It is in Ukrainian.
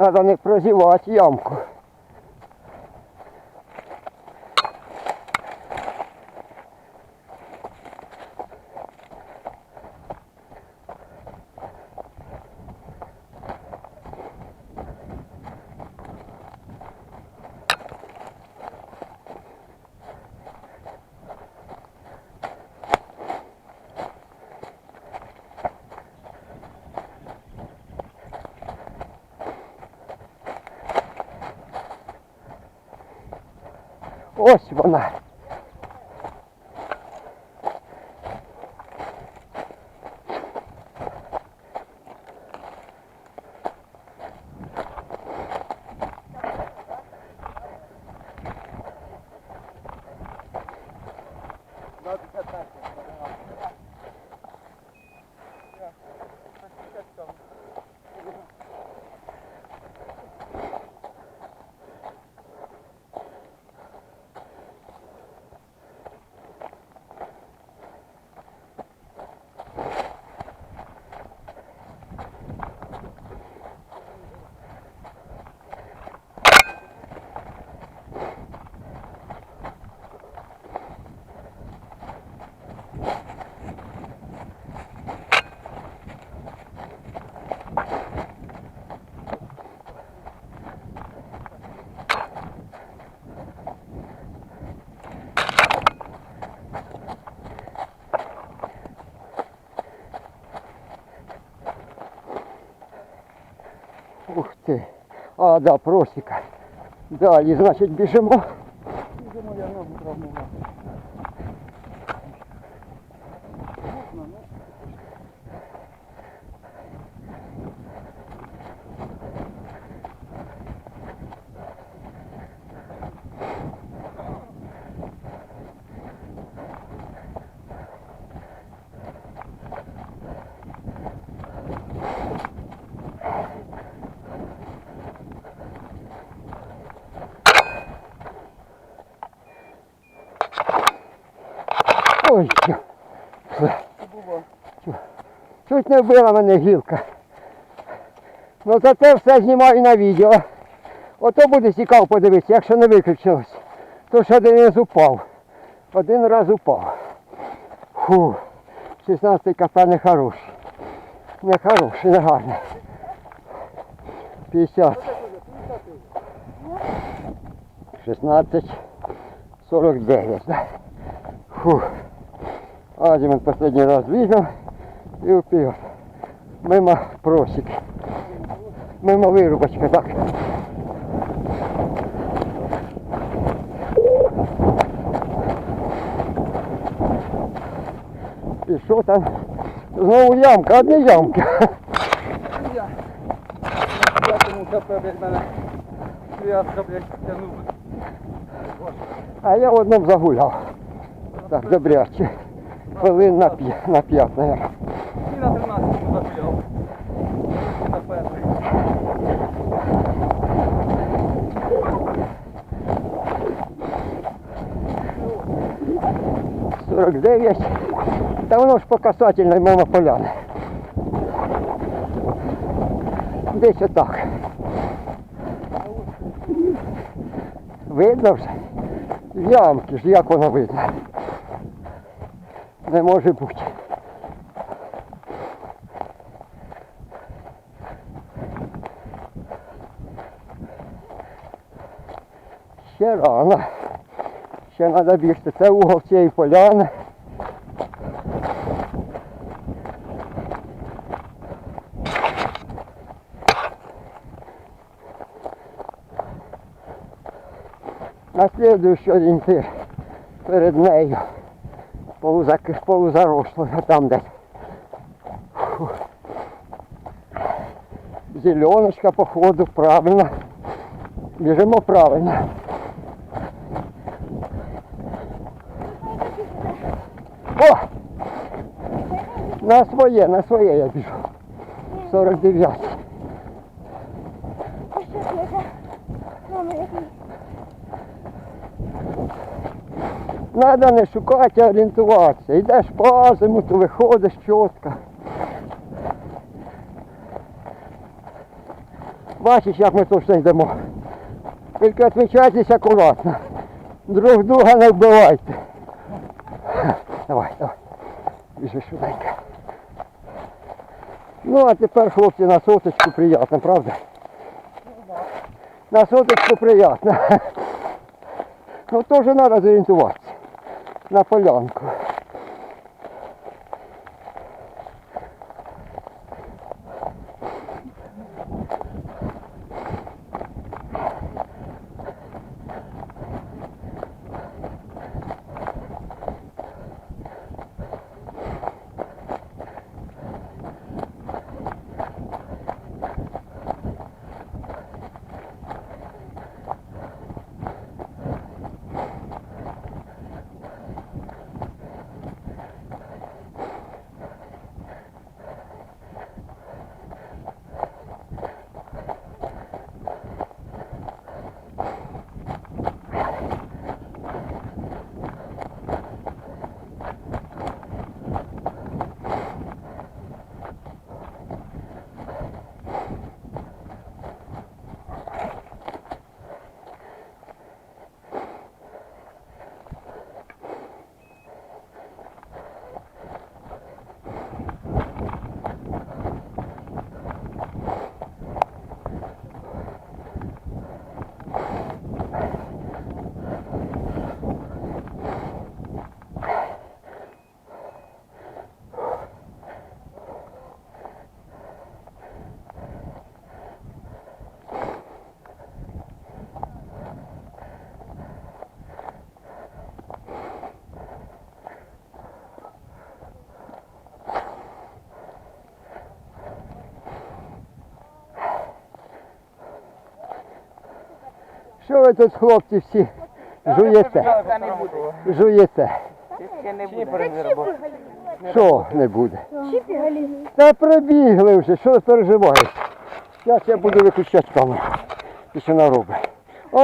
Треба не прозівати ямку. Oxe, Bonato. Ти. А, да, просіка. Далі, значить, біжимо. Біжимо, я ногу травмував. Можна, ну. 'Ой, чуть не вбила мене гілка. Ну зате все знімаю на відео. Ото буде цікаво подивитися, якщо не виключилось. То ж один раз упав. Один раз упав. Фу. 16 кп не хороший. Не хороший, не гарний. 50. 16. 49, да. Фу. Азимон последний раз видел и вперед. Мимо просеки. Мимо вырубочка, так. Пішов там. Знову ямка, одні ямки. Я тому КП, блядь, мене. Связка, блядь, тянув. А я в одному загуляв. Так, добряче. Хвилин на п'ять, на п'ять, наверное. І на 13 запіляв. Перший. 49. Та воно ж по касательній мимо поляни. Десь отак. Видно вже? Ямки ж, як воно видно. Не може бути. Ще рано. Ще треба бігти. Це угол цієї поляни. На слідуючий орієнтир перед нею. Полузак... Полузарослого там десь. Зеленочка походу, правильно. Біжимо правильно. О! На своє, на своє я біжу. 49. А що це? Мама, який? Треба не шукати, а орієнтуватися. Йдеш по азимуту, виходиш чітко. Бачиш, як ми точно йдемо. Тільки відмічайтесь акуратно. Друг друга не вбивайте. Давай, давай. Біжи швиденько. Ну, а тепер, хлопці, на соточку приємно, правда? На соточку приємно. Ну, теж треба зорієнтуватися. На полянку. Що ви тут, хлопці, всі жуєте? Жуєте. Що не буде? Та прибігли вже, що ви переживаєте? Зараз я буду виключати камеру. І що наробить. О!